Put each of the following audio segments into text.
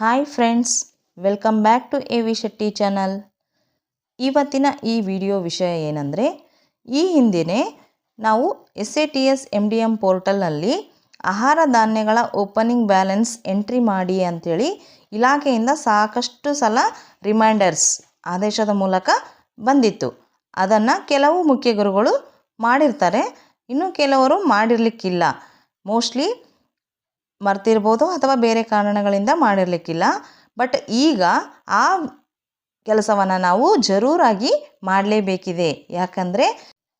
Hi friends, welcome back to A V Shetty channel. ಇವತ್ತಿನ ಈ video ವಿಷಯ ಏನಂದರೆ, ಈ ಹಿಂದೆಯೇ ನಾವು S A T S M D M ಪೋರ್ಟಲ್ನಲ್ಲಿ ಆಹಾರ ಧಾನ್ಯಗಳ ಓಪನಿಂಗ್ ಬ್ಯಾಲೆನ್ಸ್ ಎಂಟ್ರಿ ಮಾಡಿ ಅಂಥೇಳಿ ಇಲಾಖೆಯಿಂದ ಸಾಕಷ್ಟು ಸಲ ರಿಮೈಂಡರ್ಸ್ ಆದೇಶದ ಮೂಲಕ ಬಂದಿತ್ತು. ಅದನ್ನು ಕೆಲವು ಮುಖ್ಯ ಗುರುಗಳು ಮಾಡಿರ್ತಾರೆ. ಇನ್ನು ಕೆಲವರು ಮಾಡಿರಲಿಕ್ಕಿಲ್ಲ. ಮೋಸ್ಟ್ಲಿ ಮರ್ತಿರ್ಬೋದು ಅಥವಾ ಬೇರೆ ಕಾರಣಗಳಿಂದ ಮಾಡಿರಲಿಕ್ಕಿಲ್ಲ. ಬಟ್ ಈಗ ಆ ಕೆಲಸವನ್ನು ನಾವು ಜರೂರಾಗಿ ಮಾಡಲೇಬೇಕಿದೆ. ಯಾಕಂದರೆ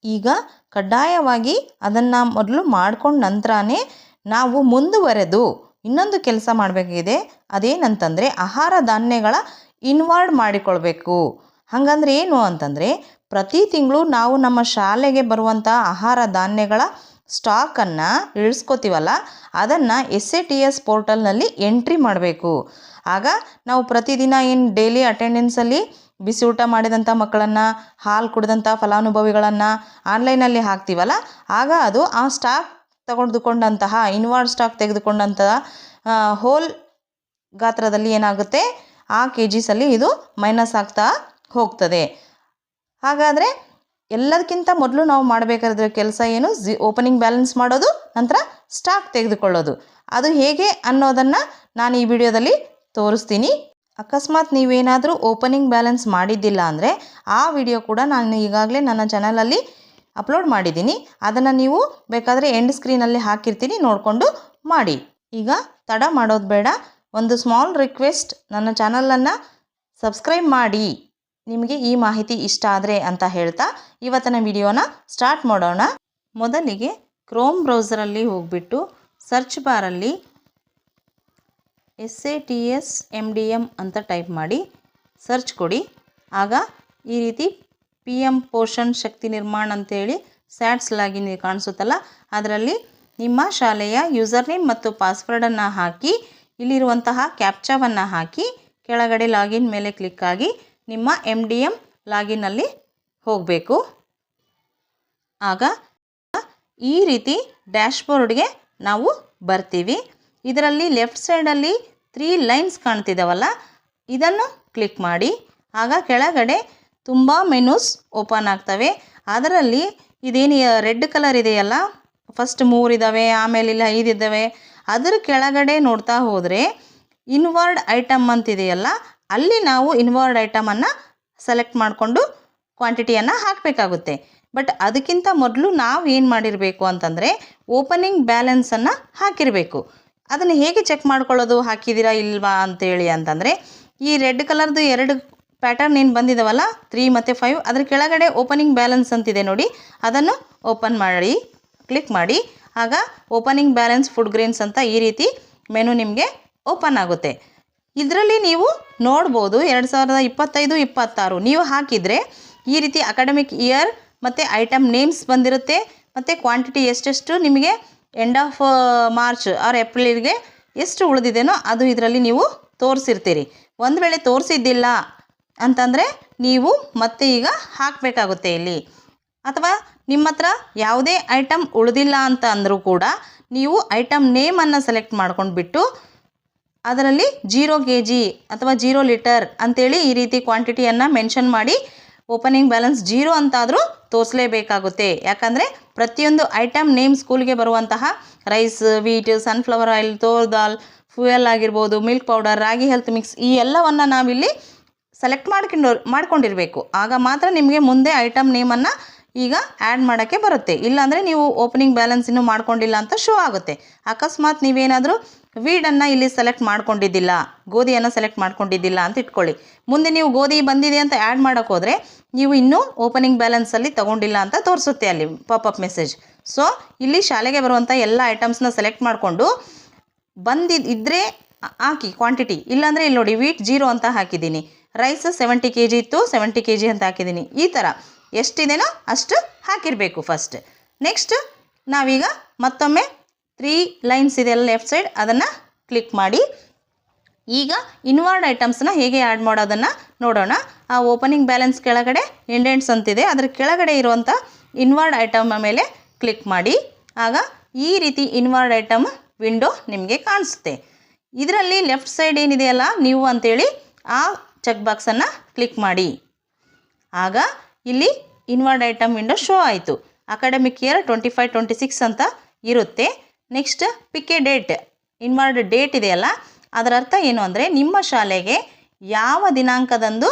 ಈಗ ಕಡ್ಡಾಯವಾಗಿ ಅದನ್ನು ಮೊದಲು ಮಾಡ್ಕೊಂಡು ನಂತರನೇ ನಾವು ಮುಂದುವರೆದು ಇನ್ನೊಂದು ಕೆಲಸ ಮಾಡಬೇಕಿದೆ ಅದೇನಂತಂದರೆ ಆಹಾರ ಧಾನ್ಯಗಳ ಇನ್ವಾಲ್ವ್ ಮಾಡಿಕೊಳ್ಬೇಕು. ಹಾಗಂದ್ರೆ ಏನು ಅಂತಂದರೆ ಪ್ರತಿ ತಿಂಗಳು ನಾವು ನಮ್ಮ ಶಾಲೆಗೆ ಬರುವಂಥ ಆಹಾರ ಧಾನ್ಯಗಳ ಸ್ಟಾಕನ್ನು ಇಳಿಸ್ಕೋತೀವಲ್ಲ, ಅದನ್ನು ಎಸ್ ಎ ಟಿ ಎಸ್ ಪೋರ್ಟಲ್ನಲ್ಲಿ ಎಂಟ್ರಿ ಮಾಡಬೇಕು. ಆಗ ನಾವು ಪ್ರತಿದಿನ ಏನು ಡೈಲಿ ಅಟೆಂಡೆನ್ಸಲ್ಲಿ ಬಿಸಿ ಊಟ ಮಾಡಿದಂಥ ಮಕ್ಕಳನ್ನು, ಹಾಲು ಕುಡಿದಂಥ ಫಲಾನುಭವಿಗಳನ್ನು ಆನ್ಲೈನಲ್ಲಿ ಹಾಕ್ತೀವಲ್ಲ, ಆಗ ಅದು ಆ ಸ್ಟಾಕ್ ತಗೊಂಡುಕೊಂಡಂತಹ ಇನ್ವಾರ್ಡ್ ಸ್ಟಾಕ್ ತೆಗೆದುಕೊಂಡಂತಹ ಹೋಲ್ ಗಾತ್ರದಲ್ಲಿ ಏನಾಗುತ್ತೆ, ಆ ಕೆ ಜಿಸಲ್ಲಿ ಇದು ಮೈನಸ್ ಆಗ್ತಾ ಹೋಗ್ತದೆ. ಹಾಗಾದರೆ ಎಲ್ಲದಕ್ಕಿಂತ ಮೊದಲು ನಾವು ಮಾಡಬೇಕಾದ ಕೆಲಸ ಏನು? ಜಿ ಓಪನಿಂಗ್ ಬ್ಯಾಲೆನ್ಸ್ ಮಾಡೋದು, ನಂತರ ಸ್ಟಾಕ್ ತೆಗೆದುಕೊಳ್ಳೋದು. ಅದು ಹೇಗೆ ಅನ್ನೋದನ್ನು ನಾನು ಈ ವಿಡಿಯೋದಲ್ಲಿ ತೋರಿಸ್ತೀನಿ. ಅಕಸ್ಮಾತ್ ನೀವೇನಾದರೂ ಓಪನಿಂಗ್ ಬ್ಯಾಲೆನ್ಸ್ ಮಾಡಿದ್ದಿಲ್ಲ ಅಂದರೆ ಆ ವಿಡಿಯೋ ಕೂಡ ನಾನು ಈಗಾಗಲೇ ನನ್ನ ಚಾನಲಲ್ಲಿ ಅಪ್ಲೋಡ್ ಮಾಡಿದ್ದೀನಿ. ಅದನ್ನು ನೀವು ಬೇಕಾದರೆ ಎಂಡ್ ಸ್ಕ್ರೀನಲ್ಲಿ ಹಾಕಿರ್ತೀನಿ, ನೋಡಿಕೊಂಡು ಮಾಡಿ. ಈಗ ತಡ ಮಾಡೋದು ಬೇಡ. ಒಂದು ಸ್ಮಾಲ್ ರಿಕ್ವೆಸ್ಟ್ ನನ್ನ ಚಾನಲನ್ನು ಸಬ್ಸ್ಕ್ರೈಬ್ ಮಾಡಿ. ನಿಮಗೆ ಈ ಮಾಹಿತಿ ಇಷ್ಟ ಆದರೆ ಅಂತ ಹೇಳ್ತಾ ಇವತ್ತಿನ ವಿಡಿಯೋನ ಸ್ಟಾರ್ಟ್ ಮಾಡೋಣ. ಮೊದಲಿಗೆ ಕ್ರೋಮ್ ಬ್ರೌಸರಲ್ಲಿ ಹೋಗಿಬಿಟ್ಟು search ಬಾರಲ್ಲಿ S A T S M D M ಅಂತ ಟೈಪ್ ಮಾಡಿ ಸರ್ಚ್ ಕೊಡಿ. ಆಗ ಈ ರೀತಿ ಪಿ ಎಂ ಪೋಷಣ್ ಶಕ್ತಿ ನಿರ್ಮಾಣ ಅಂತೇಳಿ ಸ್ಯಾಟ್ಸ್ ಲಾಗಿನ್ ಕಾಣಿಸುತ್ತಲ್ಲ, ಅದರಲ್ಲಿ ನಿಮ್ಮ ಶಾಲೆಯ ಯೂಸರ್ ನೇಮ್ ಮತ್ತು ಪಾಸ್ವರ್ಡನ್ನು ಹಾಕಿ, ಇಲ್ಲಿರುವಂತಹ ಕ್ಯಾಪ್ಚಾವನ್ನು ಹಾಕಿ, ಕೆಳಗಡೆ ಲಾಗಿನ್ ಮೇಲೆ ಕ್ಲಿಕ್ ಆಗಿ ನಿಮ್ಮ ಎಂ ಡಿ ಎಂ ಲಾಗಿನಲ್ಲಿ ಹೋಗಬೇಕು. ಆಗ ಈ ರೀತಿ ಡ್ಯಾಶ್ಬೋರ್ಡ್ಗೆ ನಾವು ಬರ್ತೀವಿ. ಇದರಲ್ಲಿ ಲೆಫ್ಟ್ ಸೈಡಲ್ಲಿ ತ್ರೀ ಲೈನ್ಸ್ ಕಾಣ್ತಿದ್ದಾವಲ್ಲ ಇದನ್ನು ಕ್ಲಿಕ್ ಮಾಡಿ. ಆಗ ಕೆಳಗಡೆ ತುಂಬ ಮೆನೂಸ್ ಓಪನ್ ಆಗ್ತವೆ. ಅದರಲ್ಲಿ ಇದೇನು ರೆಡ್ ಕಲರ್ ಇದೆಯಲ್ಲ, ಫಸ್ಟ್ ಮೂರು ಇದ್ದಾವೆ ಆಮೇಲೆ ಇಲ್ಲ ಐದು ಇದ್ದಾವೆ ಅದರ ಕೆಳಗಡೆ ನೋಡ್ತಾ ಹೋದರೆ ಇನ್ವರ್ಡ್ ಐಟಮ್ ಅಂತಿದೆಯಲ್ಲ ಅಲ್ಲಿ ನಾವು ಇನ್ವರ್ಡ್ ಐಟಮನ್ನು ಸೆಲೆಕ್ಟ್ ಮಾಡಿಕೊಂಡು ಕ್ವಾಂಟಿಟಿಯನ್ನು ಹಾಕಬೇಕಾಗುತ್ತೆ. ಬಟ್ ಅದಕ್ಕಿಂತ ಮೊದಲು ನಾವು ಏನು ಮಾಡಿರಬೇಕು ಅಂತಂದರೆ ಓಪನಿಂಗ್ ಬ್ಯಾಲೆನ್ಸನ್ನು ಹಾಕಿರಬೇಕು. ಅದನ್ನು ಹೇಗೆ ಚೆಕ್ ಮಾಡ್ಕೊಳ್ಳೋದು ಹಾಕಿದ್ದೀರಾ ಇಲ್ವಾ ಅಂತೇಳಿ ಅಂತಂದರೆ ಈ ರೆಡ್ ಕಲರ್ದು ಎರಡು ಪ್ಯಾಟರ್ನ್ ಏನು ಬಂದಿದ್ದಾವಲ್ಲ ತ್ರೀ ಮತ್ತು ಫೈವ್ ಅದ್ರ ಕೆಳಗಡೆ ಓಪನಿಂಗ್ ಬ್ಯಾಲೆನ್ಸ್ ಅಂತಿದೆ ನೋಡಿ. ಅದನ್ನು ಓಪನ್ ಮಾಡಿ ಕ್ಲಿಕ್ ಮಾಡಿ. ಆಗ ಓಪನಿಂಗ್ ಬ್ಯಾಲೆನ್ಸ್ ಫುಡ್ ಗ್ರೇನ್ಸ್ ಅಂತ ಈ ರೀತಿ ಮೆನು ನಿಮಗೆ ಓಪನ್ ಆಗುತ್ತೆ. ಇದರಲ್ಲಿ ನೀವು ನೋಡ್ಬೋದು ಎರಡು ಸಾವಿರದ ಇಪ್ಪತ್ತೈದು, ಇಪ್ಪತ್ತಾರು. ನೀವು ಹಾಕಿದರೆ ಈ ರೀತಿ ಅಕಾಡೆಮಿಕ್ ಇಯರ್ ಮತ್ತು ಐಟಮ್ ನೇಮ್ಸ್ ಬಂದಿರುತ್ತೆ. ಮತ್ತು ಕ್ವಾಂಟಿಟಿ ಎಷ್ಟೆಷ್ಟು ನಿಮಗೆ ಎಂಡ್ ಆಫ್ ಮಾರ್ಚ್ ಆರ್ ಏಪ್ರಿಲ್ಗೆ ಎಷ್ಟು ಉಳಿದಿದೆನೋ ಅದು ಇದರಲ್ಲಿ ನೀವು ತೋರಿಸಿರ್ತೀರಿ. ಒಂದು ವೇಳೆ ತೋರಿಸಿದ್ದಿಲ್ಲ ಅಂತಂದರೆ ನೀವು ಮತ್ತೆ ಈಗ ಹಾಕಬೇಕಾಗುತ್ತೆ ಇಲ್ಲಿ. ಅಥವಾ ನಿಮ್ಮ ಹತ್ರ ಯಾವುದೇ ಐಟಮ್ ಉಳಿದಿಲ್ಲ ಅಂತ ಅಂದರೂ ಕೂಡ ನೀವು ಐಟಮ್ ನೇಮನ್ನು ಸೆಲೆಕ್ಟ್ ಮಾಡ್ಕೊಂಡು ಬಿಟ್ಟು ಅದರಲ್ಲಿ ಜೀರೋ ಕೆ ಜಿ ಅಥವಾ ಜೀರೋ ಲೀಟರ್ ಅಂಥೇಳಿ ಈ ರೀತಿ ಕ್ವಾಂಟಿಟಿಯನ್ನು ಮೆನ್ಷನ್ ಮಾಡಿ ಓಪನಿಂಗ್ ಬ್ಯಾಲೆನ್ಸ್ ಜೀರೋ ಅಂತಾದರೂ ತೋರಿಸಲೇಬೇಕಾಗುತ್ತೆ. ಯಾಕಂದರೆ ಪ್ರತಿಯೊಂದು ಐಟಮ್ ನೇಮ್ ಸ್ಕೂಲ್ಗೆ ಬರುವಂತಹ rice wheat sunflower oil toor dal fuel ಆಗಿರ್ಬೋದು milk powder ragi health mix ಈ ಎಲ್ಲವನ್ನು ನಾವಿಲ್ಲಿ ಸೆಲೆಕ್ಟ್ ಮಾಡ್ಕೊಂಡು, ಮಾಡ್ಕೊಂಡಿರಬೇಕು. ಆಗ ಮಾತ್ರ ನಿಮಗೆ ಮುಂದೆ ಐಟಮ್ ನೇಮನ್ನು ಈಗ ಆ್ಯಡ್ ಮಾಡೋಕ್ಕೆ ಬರುತ್ತೆ. ಇಲ್ಲಾಂದರೆ ನೀವು ಓಪನಿಂಗ್ ಬ್ಯಾಲೆನ್ಸ್ ಇನ್ನೂ ಮಾಡ್ಕೊಂಡಿಲ್ಲ ಅಂತ ಶೋ ಆಗುತ್ತೆ. ಅಕಸ್ಮಾತ್ ನೀವೇನಾದರೂ ವೀಡನ್ನು ಇಲ್ಲಿ ಸೆಲೆಕ್ಟ್ ಮಾಡ್ಕೊಂಡಿದ್ದಿಲ್ಲ. ಗೋಧಿಯನ್ನು ಸೆಲೆಕ್ಟ್ ಮಾಡ್ಕೊಂಡಿದ್ದಿಲ್ಲ ಅಂತ ಇಟ್ಕೊಳ್ಳಿ. ಮುಂದೆ ನೀವು ಗೋಧಿ ಬಂದಿದೆ ಅಂತ ಆ್ಯಡ್ ಮಾಡೋಕ್ಕೆ ಹೋದರೆ ನೀವು ಇನ್ನೂ ಓಪನಿಂಗ್ ಬ್ಯಾಲೆನ್ಸಲ್ಲಿ ತೊಗೊಂಡಿಲ್ಲ ಅಂತ ತೋರಿಸುತ್ತೆ ಅಲ್ಲಿ ಪಾಪಪ್ ಮೆಸೇಜ್ ಸೊ ಇಲ್ಲಿ ಶಾಲೆಗೆ ಬರುವಂಥ ಎಲ್ಲ ಐಟಮ್ಸ್ನ ಸೆಲೆಕ್ಟ್ ಮಾಡಿಕೊಂಡು ಬಂದಿದ್ದು ಇದ್ದರೆ ಹಾಕಿ ಕ್ವಾಂಟಿಟಿ ಇಲ್ಲಾಂದರೆ ಇಲ್ಲಿ ನೋಡಿ ವೀಟ್ ಜೀರೋ ಅಂತ ಹಾಕಿದ್ದೀನಿ. ರೈಸ್ ಸೆವೆಂಟಿ ಕೆ ಜಿ ಇತ್ತು ಸೆವೆಂಟಿ ಕೆ ಜಿ ಅಂತ ಹಾಕಿದ್ದೀನಿ. ಈ ಥರ ಎಷ್ಟಿದೆಯೋ ಅಷ್ಟು ಹಾಕಿರಬೇಕು ಫಸ್ಟ್ ನೆಕ್ಸ್ಟ್ ನಾವೀಗ ಮತ್ತೊಮ್ಮೆ ತ್ರೀ ಲೈನ್ಸ್ ಇದೆಯಲ್ಲ ಲೆಫ್ಟ್ ಸೈಡ್ ಅದನ್ನು ಕ್ಲಿಕ್ ಮಾಡಿ. ಈಗ ಇನ್ವರ್ಡ್ ಐಟಮ್ಸ್ನ ಹೇಗೆ ಆ್ಯಡ್ ಮಾಡೋದನ್ನು ನೋಡೋಣ. ಆ ಓಪನಿಂಗ್ ಬ್ಯಾಲೆನ್ಸ್ ಕೆಳಗಡೆ ಇಂಡೆಂಟ್ಸ್ ಅಂತಿದೆ. ಅದರ ಕೆಳಗಡೆ ಇರುವಂಥ ಇನ್ವರ್ಡ್ ಐಟಮ್ ಮೇಲೆ ಕ್ಲಿಕ್ ಮಾಡಿ. ಆಗ ಈ ರೀತಿ ಇನ್ವರ್ಡ್ ಐಟಮ್ ವಿಂಡೋ ನಿಮಗೆ ಕಾಣಿಸುತ್ತೆ. ಇದರಲ್ಲಿ ಲೆಫ್ಟ್ ಸೈಡ್ ಏನಿದೆಯಲ್ಲ ನೀವು ಅಂತೇಳಿ ಆ ಚೆಕ್ ಬಾಕ್ಸನ್ನು ಕ್ಲಿಕ್ ಮಾಡಿ. ಆಗ ಇಲ್ಲಿ ಇನ್ವರ್ಡ್ ಐಟಮ್ ವಿಂಡೋ ಶೋ ಆಯಿತು. Academic year twenty five twenty six ಅಂತ ಇರುತ್ತೆ. Next pick date inward date ಇದೆಯಲ್ಲ? ಅದರ ಅರ್ಥ ಏನು ಅಂದರೆ ನಿಮ್ಮ ಶಾಲೆಗೆ ಯಾವ ದಿನಾಂಕದಂದು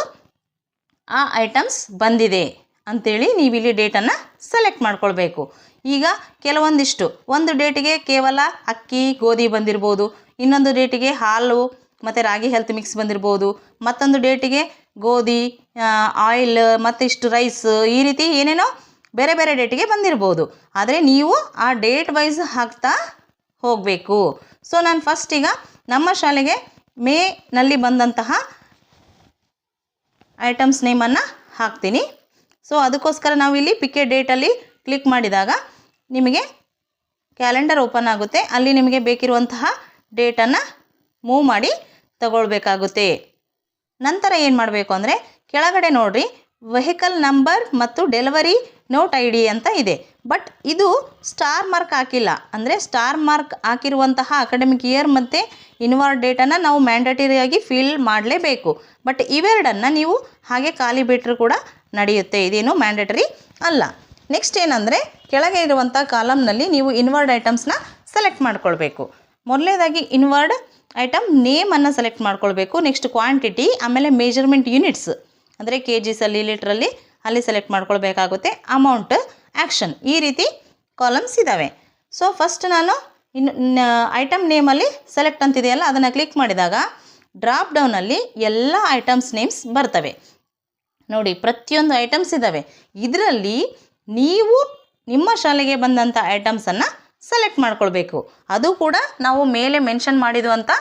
ಆ ಐಟಮ್ಸ್ ಬಂದಿದೆ ಅಂಥೇಳಿ ನೀವು ಇಲ್ಲಿ ಡೇಟನ್ನು ಸೆಲೆಕ್ಟ್ ಮಾಡ್ಕೊಳ್ಬೇಕು. ಈಗ ಕೆಲವೊಂದಿಷ್ಟು, ಒಂದು ಡೇಟಿಗೆ ಕೇವಲ ಅಕ್ಕಿ, ಗೋಧಿ ಬಂದಿರ್ಬೋದು, ಇನ್ನೊಂದು ಡೇಟಿಗೆ ಹಾಲು ಮತ್ತು ರಾಗಿ ಹೆಲ್ತ್ ಮಿಕ್ಸ್ ಬಂದಿರ್ಬೋದು, ಮತ್ತೊಂದು ಡೇಟಿಗೆ ಗೋಧಿ ಆಯಿಲ್ ಮತ್ತಿಷ್ಟು ರೈಸ್ ಈ ರೀತಿ ಏನೇನೋ ಬೇರೆ ಬೇರೆ ಡೇಟಿಗೆ ಬಂದಿರ್ಬೋದು. ಆದರೆ ನೀವು ಆ ಡೇಟ್ ವೈಸ್ ಹಾಕ್ತಾ ಹೋಗಬೇಕು. ಸೊ ನಾನು ಫಸ್ಟ್ ಈಗ ನಮ್ಮ ಶಾಲೆಗೆ ಮೇನಲ್ಲಿ ಬಂದಂತಹ ಐಟಮ್ಸ್ ನೇಮನ್ನು ಹಾಕ್ತೀನಿ. ಸೊ ಅದಕ್ಕೋಸ್ಕರ ನಾವು ಇಲ್ಲಿ ಪಿಕೆ ಡೇಟಲ್ಲಿ ಕ್ಲಿಕ್ ಮಾಡಿದಾಗ ನಿಮಗೆ ಕ್ಯಾಲೆಂಡರ್ ಓಪನ್ ಆಗುತ್ತೆ. ಅಲ್ಲಿ ನಿಮಗೆ ಬೇಕಿರುವಂತಹ ಡೇಟನ್ನು ಮೂವ್ ಮಾಡಿ ತಗೊಳ್ಬೇಕಾಗುತ್ತೆ. ನಂತರ ಏನು ಮಾಡಬೇಕು ಅಂದರೆ ಕೆಳಗಡೆ ನೋಡ್ರಿ ವೆಹಿಕಲ್ ನಂಬರ್ ಮತ್ತು ಡೆಲಿವರಿ ನೋಟ್ ಐ ಡಿ ಅಂತ ಇದೆ. ಬಟ್ ಇದು ಸ್ಟಾರ್ ಮಾರ್ಕ್ ಹಾಕಿಲ್ಲ. ಅಂದರೆ ಸ್ಟಾರ್ ಮಾರ್ಕ್ ಹಾಕಿರುವಂತಹ ಅಕಾಡೆಮಿಕ್ ಇಯರ್ ಮತ್ತು ಇನ್ವಾರ್ಡ್ ಡೇಟನ್ನು ನಾವು ಮ್ಯಾಂಡೇಟರಿಯಾಗಿ ಫಿಲ್ ಮಾಡಲೇಬೇಕು. ಬಟ್ ಇವೆರಡನ್ನು ನೀವು ಹಾಗೆ ಖಾಲಿ ಬಿಟ್ಟರು ಕೂಡ ನಡೆಯುತ್ತೆ. ಇದೇನು ಮ್ಯಾಂಡೇಟರಿ ಅಲ್ಲ. ನೆಕ್ಸ್ಟ್ ಏನಂದರೆ ಕೆಳಗೆ ಇರುವಂಥ ಕಾಲಮ್ನಲ್ಲಿ ನೀವು ಇನ್ವರ್ಡ್ ಐಟಮ್ಸ್ನ ಸೆಲೆಕ್ಟ್ ಮಾಡ್ಕೊಳ್ಬೇಕು. ಮೊದಲನೇದಾಗಿ ಇನ್ವರ್ಡ್ ಐಟಮ್ ನೇಮನ್ನು ಸೆಲೆಕ್ಟ್ ಮಾಡ್ಕೊಳ್ಬೇಕು. ನೆಕ್ಸ್ಟ್ ಕ್ವಾಂಟಿಟಿ ಆಮೇಲೆ ಮೇಜರ್ಮೆಂಟ್ ಯೂನಿಟ್ಸ್ ಅಂದರೆ ಕೆ ಜಿಸಲ್ಲಿ ಲೀಟ್ರಲ್ಲಿ ಅಲ್ಲಿ ಸೆಲೆಕ್ಟ್ ಮಾಡ್ಕೊಳ್ಬೇಕಾಗುತ್ತೆ. ಅಮೌಂಟ್ ಆ್ಯಕ್ಷನ್ ಈ ರೀತಿ ಕಾಲಮ್ಸ್ ಇದ್ದಾವೆ ಸೊ ಫಸ್ಟ್ ನಾನು ಇನ್ನು ಐಟಮ್ ನೇಮಲ್ಲಿ ಸೆಲೆಕ್ಟ್ ಅಂತಿದೆಯಲ್ಲ, ಅದನ್ನು ಕ್ಲಿಕ್ ಮಾಡಿದಾಗ ಡ್ರಾಪ್ ಡೌನಲ್ಲಿ ಎಲ್ಲ ಐಟಮ್ಸ್ ನೇಮ್ಸ್ ಬರ್ತವೆ. ನೋಡಿ, ಪ್ರತಿಯೊಂದು ಐಟಮ್ಸ್ ಇದ್ದಾವೆ ಇದರಲ್ಲಿ ನೀವು ನಿಮ್ಮ ಶಾಲೆಗೆ ಬಂದಂಥ ಐಟಮ್ಸನ್ನು ಸೆಲೆಕ್ಟ್ ಮಾಡ್ಕೊಳ್ಬೇಕು. ಅದು ಕೂಡ ನಾವು ಮೇಲೆ ಮೆನ್ಷನ್ ಮಾಡಿರುವಂಥ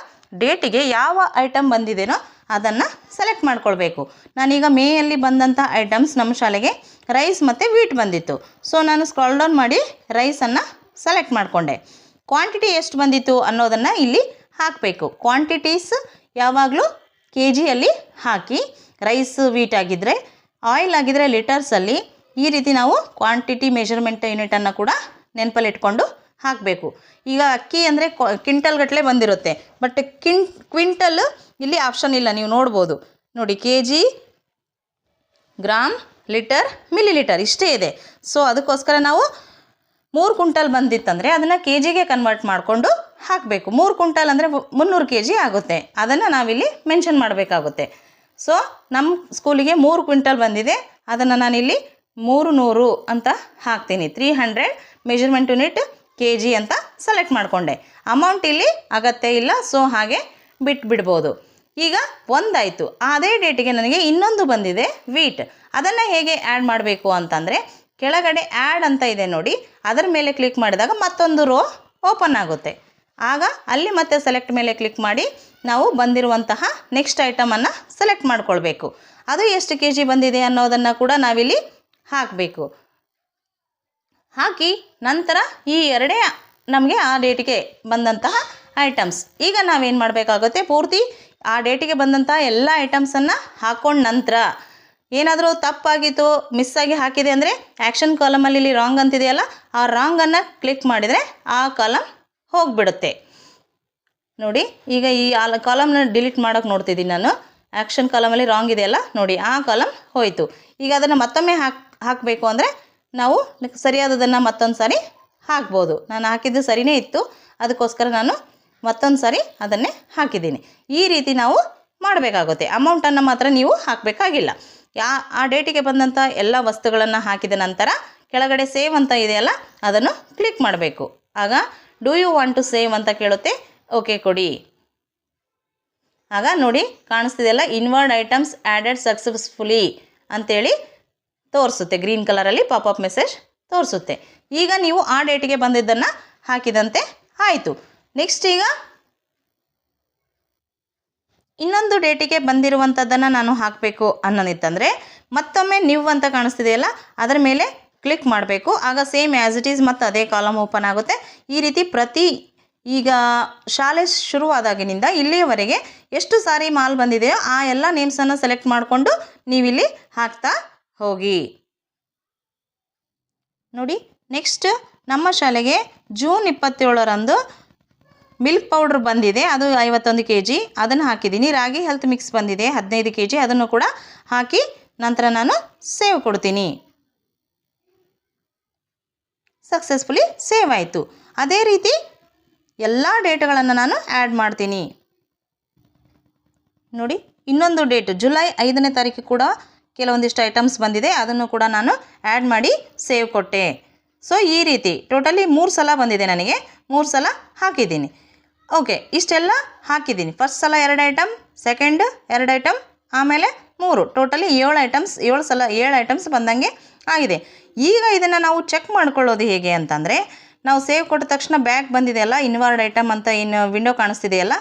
ಡೇಟಿಗೆ ಯಾವ ಐಟಮ್ ಬಂದಿದೆನೋ ಅದನ್ನು ಸೆಲೆಕ್ಟ್ ಮಾಡ್ಕೊಳ್ಬೇಕು. ನಾನೀಗ ಮೇಯಲ್ಲಿ ಬಂದಂಥ ಐಟಮ್ಸ್ ನಮ್ಮ ಶಾಲೆಗೆ ರೈಸ್ ಮತ್ತು ವೀಟ್ ಬಂದಿತ್ತು. ಸೊ ನಾನು ಸ್ಕ್ರಾಲ್ ಡೌನ್ ಮಾಡಿ ರೈಸನ್ನು ಸೆಲೆಕ್ಟ್ ಮಾಡಿಕೊಂಡೆ. ಕ್ವಾಂಟಿಟಿ ಎಷ್ಟು ಬಂದಿತ್ತು ಅನ್ನೋದನ್ನು ಇಲ್ಲಿ ಹಾಕಬೇಕು. ಕ್ವಾಂಟಿಟೀಸ್ ಯಾವಾಗಲೂ ಕೆ ಜಿಯಲ್ಲಿ ಹಾಕಿ ರೈಸ್ ವೀಟ್ ಆಗಿದ್ದರೆ ಆಯಿಲ್ ಆಗಿದ್ದರೆ ಲೀಟರ್ಸಲ್ಲಿ ಈ ರೀತಿ ನಾವು ಕ್ವಾಂಟಿಟಿ ಮೆಷರ್ಮೆಂಟ್ ಯೂನಿಟನ್ನು ಕೂಡ ನೆನಪಲ್ಲಿ ಇಟ್ಕೊಂಡು ಹಾಕಬೇಕು. ಈಗ ಅಕ್ಕಿ ಅಂದರೆ ಕ್ವಿಂಟಲ್ ಗಟ್ಟಲೆ ಬಂದಿರುತ್ತೆ. ಬಟ್ ಕಿನ್ ಕ್ವಿಂಟಲ್ ಇಲ್ಲಿ ಆಪ್ಷನ್ ಇಲ್ಲ, ನೀವು ನೋಡ್ಬೋದು. ನೋಡಿ K G gram litre millilitre ಇಷ್ಟೇ ಇದೆ. ಸೊ ಅದಕ್ಕೋಸ್ಕರ ನಾವು ಮೂರು ಕುಂಟಲ್ ಬಂದಿತ್ತಂದರೆ ಅದನ್ನು ಕೆ ಜಿಗೆ ಕನ್ವರ್ಟ್ ಮಾಡಿಕೊಂಡು ಹಾಕಬೇಕು. ಮೂರು ಕುಂಟಲ್ ಅಂದರೆ ಮುನ್ನೂರು ಕೆ ಜಿ ಆಗುತ್ತೆ. ಅದನ್ನು ನಾವಿಲ್ಲಿ ಮೆನ್ಷನ್ ಮಾಡಬೇಕಾಗುತ್ತೆ. ಸೊ ನಮ್ಮ ಸ್ಕೂಲಿಗೆ ಮೂರು ಕ್ವಿಂಟಲ್ ಬಂದಿದೆ. ಅದನ್ನು ನಾನಿಲ್ಲಿ ಮೂರು ನೂರು ಅಂತ ಹಾಕ್ತೀನಿ. Three hundred measurement unit K G ಅಂತ ಸೆಲೆಕ್ಟ್ ಮಾಡಿಕೊಂಡೆ. ಅಮೌಂಟ್ ಇಲ್ಲಿ ಅಗತ್ಯ ಇಲ್ಲ ಸೊ ಹಾಗೆ ಬಿಟ್ಬಿಡ್ಬೋದು. ಈಗ ಒಂದಾಯಿತು. ಅದೇ ಡೇಟಿಗೆ ನನಗೆ ಇನ್ನೊಂದು ಬಂದಿದೆ ವೀಟ್ ಅದನ್ನು ಹೇಗೆ ಆ್ಯಡ್ ಮಾಡಬೇಕು ಅಂತಂದರೆ, ಕೆಳಗಡೆ ಆ್ಯಡ್ ಅಂತ ಇದೆ ನೋಡಿ, ಅದರ ಮೇಲೆ ಕ್ಲಿಕ್ ಮಾಡಿದಾಗ ಮತ್ತೊಂದು ರೋ ಓಪನ್ ಆಗುತ್ತೆ. ಆಗ ಅಲ್ಲಿ ಮತ್ತೆ ಸೆಲೆಕ್ಟ್ ಮೇಲೆ ಕ್ಲಿಕ್ ಮಾಡಿ, ನಾವು ಬಂದಿರುವಂತಹ ನೆಕ್ಸ್ಟ್ ಐಟಮನ್ನು ಸೆಲೆಕ್ಟ್ ಮಾಡಿಕೊಳ್ಬೇಕು. ಅದು ಎಷ್ಟು ಕೆ ಜಿ ಬಂದಿದೆ ಅನ್ನೋದನ್ನು ಕೂಡ ನಾವಿಲ್ಲಿ ಹಾಕಬೇಕು. ಹಾಕಿ ನಂತರ ಈ ಎರಡೇ ನಮಗೆ ಆ ಡೇಟಿಗೆ ಬಂದಂತಹ ಐಟಮ್ಸ್ ಈಗ ನಾವೇನು ಮಾಡಬೇಕಾಗುತ್ತೆ? ಪೂರ್ತಿ ಆ ಡೇಟಿಗೆ ಬಂದಂತಹ ಎಲ್ಲ ಐಟಮ್ಸನ್ನು ಹಾಕೊಂಡ ನಂತರ ಏನಾದರೂ ತಪ್ಪಾಗಿತ್ತು ಆಗಿ ಹಾಕಿದೆ ಅಂದರೆ ಆ್ಯಕ್ಷನ್ ಕಾಲಮಲ್ಲಿ ಇಲ್ಲಿ ರಾಂಗ್ ಅಂತಿದೆಯಲ್ಲ, ಆ ರಾಂಗನ್ನು ಕ್ಲಿಕ್ ಮಾಡಿದರೆ ಆ ಕಾಲಮ್ ಹೋಗಿಬಿಡುತ್ತೆ. ನೋಡಿ, ಈಗ ಈ ಆಲ್ ಕಾಲಮ್ನ ಡಿಲೀಟ್ ಮಾಡೋಕೆ ನೋಡ್ತಿದ್ದೀನಿ ನಾನು. ಆ್ಯಕ್ಷನ್ ಕಾಲಮಲ್ಲಿ ರಾಂಗ್ ಇದೆಯಲ್ಲ, ನೋಡಿ, ಆ ಕಾಲಮ್ ಹೋಯಿತು. ಈಗ ಅದನ್ನು ಮತ್ತೊಮ್ಮೆ ಹಾಕ್, ಹಾಕಬೇಕು ಅಂದರೆ ನಾವು ಸರಿಯಾದದನ್ನು ಮತ್ತೊಂದು ಸಾರಿ ಹಾಕ್ಬೋದು. ನಾನು ಹಾಕಿದ್ದು ಸರಿಯೇ ಇತ್ತು. ಅದಕ್ಕೋಸ್ಕರ ನಾನು ಮತ್ತೊಂದು ಸಾರಿ ಅದನ್ನೇ ಹಾಕಿದ್ದೀನಿ. ಈ ರೀತಿ ನಾವು ಮಾಡಬೇಕಾಗುತ್ತೆ. ಅಮೌಂಟನ್ನು ಮಾತ್ರ ನೀವು ಹಾಕಬೇಕಾಗಿಲ್ಲ. ಯಾ, ಆ ಡೇಟಿಗೆ ಬಂದಂಥ ಎಲ್ಲ ವಸ್ತುಗಳನ್ನು ಹಾಕಿದ ನಂತರ ಕೆಳಗಡೆ ಸೇವ್ ಅಂತ ಇದೆಯಲ್ಲ, ಅದನ್ನು ಕ್ಲಿಕ್ ಮಾಡಬೇಕು. ಆಗ do you want to save ಅಂತ ಕೇಳುತ್ತೆ. ಓಕೆ ಕೊಡಿ. ಆಗ ನೋಡಿ, ಕಾಣಿಸ್ತಿದೆಯಲ್ಲ ಇನ್ವರ್ಡ್ ಐಟಮ್ಸ್ ಆ್ಯಡೆಡ್ ಸಕ್ಸಸ್ಫುಲಿ ಅಂತೇಳಿ ತೋರಿಸುತ್ತೆ. ಗ್ರೀನ್ ಕಲರಲ್ಲಿ ಪಾಪಪ್ ಮೆಸೇಜ್ ತೋರಿಸುತ್ತೆ. ಈಗ ನೀವು ಆ ಡೇಟಿಗೆ ಬಂದಿದ್ದನ್ನು ಹಾಕಿದಂತೆ ಆಯಿತು. ನೆಕ್ಸ್ಟ್ ಈಗ ಇನ್ನೊಂದು ಡೇಟಿಗೆ ಬಂದಿರುವಂಥದ್ದನ್ನು ನಾನು ಹಾಕಬೇಕು ಅನ್ನೋದಿತ್ತಂದರೆ ಮತ್ತೊಮ್ಮೆ ನ್ಯೂ ಅಂತ ಕಾಣಿಸ್ತಿದೆಯಲ್ಲ, ಅದರ ಮೇಲೆ ಕ್ಲಿಕ್ ಮಾಡಬೇಕು. ಆಗ ಸೇಮ್ ಆ್ಯಸ್ ಇಟ್ ಈಸ್ ಮತ್ತು ಅದೇ ಕಾಲಮ್ ಓಪನ್ ಆಗುತ್ತೆ. ಈ ರೀತಿ ಪ್ರತಿ ಈಗ ಶಾಲೆ ಶುರುವಾದಾಗಿನಿಂದ ಇಲ್ಲಿಯವರೆಗೆ ಎಷ್ಟು ಸಾರಿ ಮಾಲ್ ಬಂದಿದೆಯೋ ಆ ಎಲ್ಲ ನೇಮ್ಸನ್ನು ಸೆಲೆಕ್ಟ್ ಮಾಡಿಕೊಂಡು ನೀವಿಲ್ಲಿ ಹಾಕ್ತಾ ಹೋಗಿ. ನೋಡಿ ನೆಕ್ಸ್ಟ್ ನಮ್ಮ ಶಾಲೆಗೆ ಜೂನ್ ಇಪ್ಪತ್ತೇಳರಂದು ಮಿಲ್ಕ್ ಪೌಡ್ರ್ ಬಂದಿದೆ. ಅದು ಐವತ್ತೊಂದು ಕೆ ಜಿ ಅದನ್ನು ಹಾಕಿದ್ದೀನಿ. ರಾಗಿ ಹೆಲ್ತ್ ಮಿಕ್ಸ್ ಬಂದಿದೆ. ಹದಿನೈದು ಕೆ ಜಿ ಅದನ್ನು ಕೂಡ ಹಾಕಿ ನಂತರ ನಾನು ಸೇವ್ ಕೊಡ್ತೀನಿ. ಸಕ್ಸಸ್ಫುಲಿ ಸೇವ್ ಆಯಿತು. ಅದೇ ರೀತಿ ಎಲ್ಲ ಡೇಟ್ಗಳನ್ನು ನಾನು ಆ್ಯಡ್ ಮಾಡ್ತೀನಿ. ನೋಡಿ, ಇನ್ನೊಂದು ಡೇಟ್ ಜುಲೈ ಐದನೇ ತಾರೀಕು ಕೂಡ ಕೆಲವೊಂದಿಷ್ಟು ಐಟಮ್ಸ್ ಬಂದಿದೆ, ಅದನ್ನು ಕೂಡ ನಾನು ಆ್ಯಡ್ ಮಾಡಿ ಸೇವ್ ಕೊಟ್ಟೆ. ಸೊ ಈ ರೀತಿ ಟೋಟಲಿ ಮೂರು ಸಲ ಬಂದಿದೆ ನನಗೆ, ಮೂರು ಸಲ ಹಾಕಿದ್ದೀನಿ. ಓಕೆ ಇಷ್ಟೆಲ್ಲ ಹಾಕಿದ್ದೀನಿ. ಫಸ್ಟ್ ಸಲ ಎರಡು ಐಟಮ್ ಸೆಕೆಂಡ್ ಎರಡು ಐಟಮ್ ಆಮೇಲೆ ಮೂರು. ಟೋಟಲಿ ಏಳು ಐಟಮ್ಸ್ ಏಳು ಸಲ ಏಳು ಐಟಮ್ಸ್ ಬಂದಂಗೆ ಆಗಿದೆ. ಈಗ ಇದನ್ನು ನಾವು ಚೆಕ್ ಮಾಡ್ಕೊಳ್ಳೋದು ಹೇಗೆ ಅಂತಂದರೆ, ನಾವು ಸೇವ್ ಕೊಟ್ಟ ತಕ್ಷಣ ಬ್ಯಾಗ್ ಬಂದಿದೆಯಲ್ಲ ಇನ್ವಾರ್ಡ್ ಐಟಮ್ ಅಂತ ಇನ್ನು ವಿಂಡೋ ಕಾಣಿಸ್ತಿದೆಯಲ್ಲ,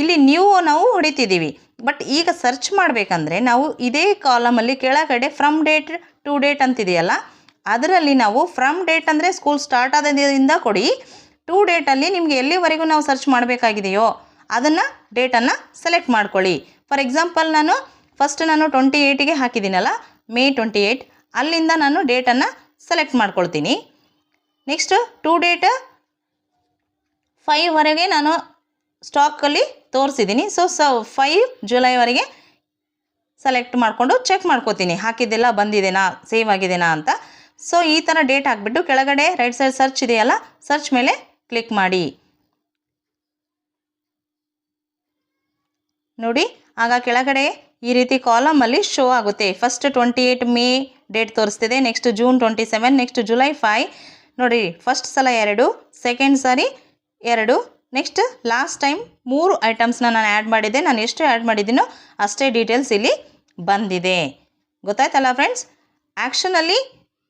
ಇಲ್ಲಿ ನೀವು ನಾವು ಹೊಡಿತಿದ್ದೀವಿ. ಬಟ್ ಈಗ ಸರ್ಚ್ ಮಾಡಬೇಕಂದ್ರೆ ನಾವು ಇದೇ ಕಾಲಮಲ್ಲಿ ಕೆಳಗಡೆ ಫ್ರಮ್ ಡೇಟ್ ಟು ಡೇಟ್ ಅಂತಿದೆಯಲ್ಲ, ಅದರಲ್ಲಿ ನಾವು ಫ್ರಮ್ ಡೇಟ್ ಅಂದರೆ ಸ್ಕೂಲ್ ಸ್ಟಾರ್ಟ್ ಆದದಿಂದ ಕೊಡಿ ಟು ಡೇಟಲ್ಲಿ ನಿಮಗೆ ಎಲ್ಲಿವರೆಗೂ ನಾವು ಸರ್ಚ್ ಮಾಡಬೇಕಾಗಿದೆಯೋ ಅದನ್ನು ಡೇಟನ್ನು ಸೆಲೆಕ್ಟ್ ಮಾಡ್ಕೊಳ್ಳಿ. ಫಾರ್ ಎಕ್ಸಾಂಪಲ್ ನಾನು ಫಸ್ಟ್ ನಾನು ಟ್ವೆಂಟಿ ಏಯ್ಟಿಗೆ ಹಾಕಿದ್ದೀನಲ್ಲ ಮೇ ಟ್ವೆಂಟಿ ಏಯ್ಟ್ ಅಲ್ಲಿಂದ ನಾನು ಡೇಟನ್ನು ಸೆಲೆಕ್ಟ್ ಮಾಡ್ಕೊಳ್ತೀನಿ. ನೆಕ್ಸ್ಟ್ ಟು ಡೇಟ್ ಫೈವ್ವರೆಗೆ ನಾನು ಸ್ಟಾಕಲ್ಲಿ ತೋರಿಸಿದ್ದೀನಿ ಸೊ ಸ ಫೈವ್ ಜುಲೈವರೆಗೆ ಸೆಲೆಕ್ಟ್ ಮಾಡಿಕೊಂಡು ಚೆಕ್ ಮಾಡ್ಕೋತೀನಿ. ಹಾಕಿದ್ದೆಲ್ಲ, ಬಂದಿದೆನಾ ಸೇವ್ ಆಗಿದೆನಾ ಅಂತ. ಸೊ ಈ ಥರ ಡೇಟ್ ಹಾಕ್ಬಿಟ್ಟು ಕೆಳಗಡೆ ರೈಟ್ ಸೈಡ್ ಸರ್ಚ್ ಇದೆಯಲ್ಲ ಸರ್ಚ್ ಮೇಲೆ ಕ್ಲಿಕ್ ಮಾಡಿ. ನೋಡಿ, ಆಗ ಕೆಳಗಡೆ ಈ ರೀತಿ ಕಾಲಮಲ್ಲಿ ಶೋ ಆಗುತ್ತೆ. First twenty eight May date ತೋರಿಸ್ತಿದೆ next June twenty seven next July five ನೋಡಿ ಫಸ್ಟ್ ಸಲ ಎರಡು ಸೆಕೆಂಡ್ ಸಾರಿ, ಎರಡು ನೆಕ್ಸ್ಟ್ ಲಾಸ್ಟ್ ಟೈಮ್ ಮೂರು ಐಟಮ್ಸ್ನ ನಾನು ಆ್ಯಡ್ ಮಾಡಿದ್ದೆ. ನಾನು ಎಷ್ಟು ಆ್ಯಡ್ ಮಾಡಿದ್ದೀನೋ ಅಷ್ಟೇ ಡೀಟೇಲ್ಸ್ ಇಲ್ಲಿ ಬಂದಿದೆ. ಗೊತ್ತಾಯ್ತಲ್ಲ ಫ್ರೆಂಡ್ಸ್ ಆ್ಯಕ್ಷನಲ್ಲಿ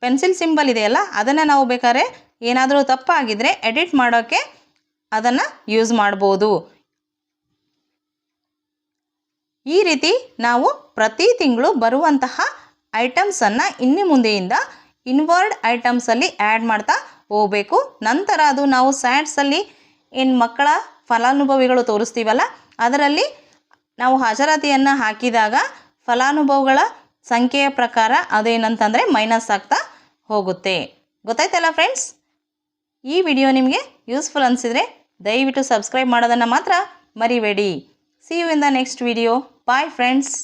ಪೆನ್ಸಿಲ್ ಸಿಂಬಲ್ ಇದೆಯಲ್ಲ, ಅದನ್ನು ನಾವು ಬೇಕಾದ್ರೆ ಏನಾದರೂ ತಪ್ಪಾಗಿದ್ದರೆ ಎಡಿಟ್ ಮಾಡೋಕ್ಕೆ ಅದನ್ನು ಯೂಸ್ ಮಾಡ್ಬೋದು. ಈ ರೀತಿ ನಾವು ಪ್ರತಿ ತಿಂಗಳು ಬರುವಂತಹ ಐಟಮ್ಸನ್ನು ಇನ್ನು ಮುಂದೆಯಿಂದ ಇನ್ವರ್ಡ್ ಐಟಮ್ಸಲ್ಲಿ ಆ್ಯಡ್ ಮಾಡ್ತಾ ಹೋಗಬೇಕು. ನಂತರ ಅದು ನಾವು ಸ್ಯಾಟ್ಸಲ್ಲಿ ಏನು ಮಕ್ಕಳ ಫಲಾನುಭವಿಗಳು ತೋರಿಸ್ತೀವಲ್ಲ, ಅದರಲ್ಲಿ ನಾವು ಹಾಜರಾತಿಯನ್ನು ಹಾಕಿದಾಗ ಫಲಾನುಭವಗಳ ಸಂಖ್ಯೆಯ ಪ್ರಕಾರ ಅದೇನಂತಂದರೆ ಮೈನಸ್ ಆಗ್ತಾ ಹೋಗುತ್ತೆ. ಗೊತ್ತಾಯ್ತಲ್ಲ ಫ್ರೆಂಡ್ಸ್? ಈ ವಿಡಿಯೋ ನಿಮಗೆ ಯೂಸ್ಫುಲ್ ಅನಿಸಿದರೆ ದಯವಿಟ್ಟು ಸಬ್ಸ್ಕ್ರೈಬ್ ಮಾಡೋದನ್ನು ಮಾತ್ರ ಮರಿಬೇಡಿ. See you in the next video bye friends